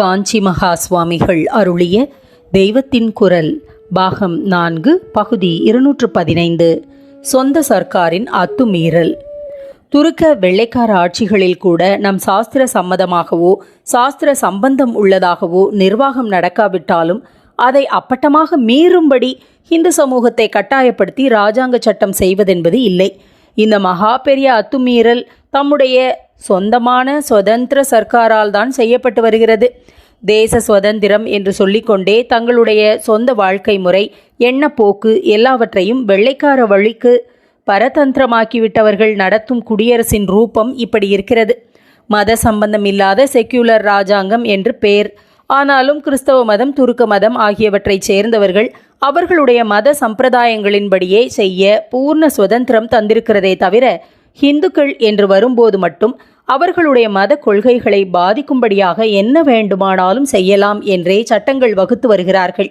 காஞ்சி மகா சுவாமிகள் அருளிய தெய்வத்தின் குரல் பாகம் நான்கு பகுதி இருநூற்று பதினைந்து சொந்த சர்க்காரின் அத்துமீறல். துருக்க வெள்ளைக்கார ஆட்சிகளில் கூட நம் சாஸ்திர சம்மதமாகவோ சாஸ்திர சம்பந்தம் உள்ளதாகவோ நிர்வாகம் நடக்காவிட்டாலும் அதை அப்பட்டமாக மீறும்படி இந்து சமூகத்தை கட்டாயப்படுத்தி ராஜாங்க சட்டம் செய்வதென்பது இல்லை. இந்த மகா பெரிய அத்துமீறல் தம்முடைய சொந்தமான சுதந்திர சர்க்காரால் தான் செய்யப்பட்டு வருகிறது. தேச சுதந்திரம் என்று சொல்லிக்கொண்டே தங்களுடைய சொந்த வாழ்க்கை முறை எண்ணப்போக்கு எல்லாவற்றையும் வெள்ளைக்கார வழிக்கு பரதந்திரமாக்கிவிட்டவர்கள் நடத்தும் குடியரசின் ரூபம் இப்படி இருக்கிறது. மத சம்பந்தம் இல்லாத செக்யூலர் ராஜாங்கம் என்று பெயர் ஆனாலும் கிறிஸ்தவ மதம் துருக்க மதம் ஆகியவற்றைச் சேர்ந்தவர்கள் அவர்களுடைய மத சம்பிரதாயங்களின்படியே செய்ய பூர்ண சுதந்திரம் தந்திருக்கிறதே தவிர ஹிந்துக்கள் என்று வரும்போது மட்டும் அவர்களுடைய மத கொள்கைகளை பாதிக்கும்படியாக என்ன வேண்டுமானாலும் செய்யலாம் என்றே சட்டங்கள் வகுத்து வருகிறார்கள்.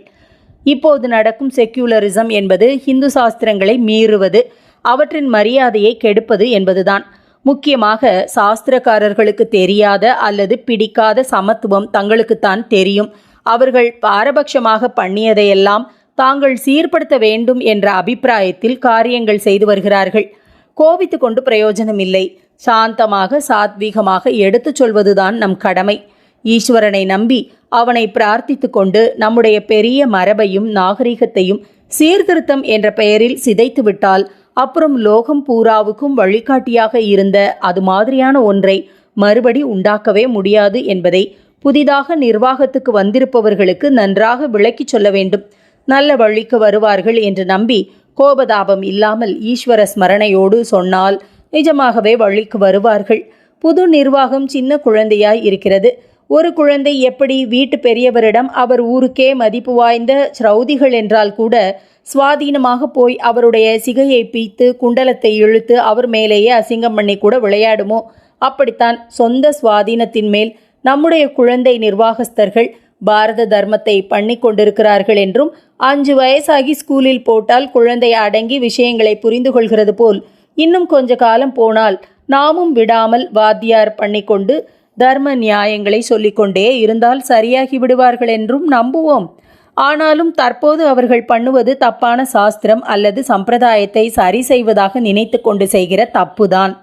இப்போது நடக்கும் செக்யூலரிசம் என்பது ஹிந்து சாஸ்திரங்களை மீறுவது அவற்றின் மரியாதையை கெடுப்பது என்பதுதான். முக்கியமாக சாஸ்திரக்காரர்களுக்கு தெரியாத அல்லது பிடிக்காத சமத்துவம் தங்களுக்குத்தான் தெரியும். அவர்கள் பாரபட்சமாக பண்ணியதையெல்லாம் தாங்கள் சீர்படுத்த வேண்டும் என்ற அபிப்பிராயத்தில் காரியங்கள் செய்து வருகிறார்கள். கோபித்து கொண்டு பிரயோஜனம் இல்லை சாந்தமாக சாத்வீகமாக எடுத்துச் சொல்வதுதான் நம் கடமை. ஈஸ்வரனை நம்பி அவனை பிரார்த்தித்து கொண்டு நம்முடைய பெரிய மரபையும் நாகரிகத்தையும் சீர்திருத்தம் என்ற பெயரில் சிதைத்து விட்டால் அப்புறம் லோகம் பூராவுக்கும் வழிகாட்டியாக இருந்த அது மாதிரியான ஒன்றை மறுபடி உண்டாக்கவே முடியாது என்பதை புதிதாக நிர்வாகத்துக்கு வந்திருப்பவர்களுக்கு நன்றாக விளக்கிச் சொல்ல வேண்டும். நல்ல வழிக்கு வருவார்கள் என்று நம்பி கோபதாபம் இல்லாமல் ஈஸ்வர ஸ்மரணையோடு சொன்னால் நிஜமாகவே வழிக்கு வருவார்கள். புது நிர்வாகம் சின்ன குழந்தையாய் இருக்கிறது. ஒரு குழந்தை எப்படி வீட்டு பெரியவரிடம் அவர் ஊருக்கே மதிப்பு வாய்ந்த ஸ்ரௌதிகள் என்றால் கூட சுவாதீனமாக போய் அவருடைய சிகையை பீத்து குண்டலத்தை இழுத்து அவர் மேலேயே அசிங்கம் பண்ணி கூட விளையாடுமோ? அப்படித்தான் சொந்த சுவாதீனத்தின் மேல் நம்முடைய குழந்தை நிர்வாகஸ்தர்கள் பாரத தர்மத்தை பண்ணி கொண்டிருக்கிறார்கள் என்றும் அஞ்சு வயசாகி ஸ்கூலில் போட்டால் குழந்தை அடங்கி விஷயங்களை புரிந்து கொள்கிறது போல் இன்னும் கொஞ்ச காலம் போனால் நாமும் விடாமல் வாத்தியார் பண்ணிக்கொண்டு தர்ம நியாயங்களை சொல்லிக்கொண்டே இருந்தால் சரியாகி விடுவார்கள் என்றும் நம்புவோம். ஆனாலும் தற்போது அவர்கள் பண்ணுவது தப்பான சாஸ்திரம் அல்லது சம்பிரதாயத்தை சரி செய்வதாக நினைத்து கொண்டு செய்கிற தப்புதான்.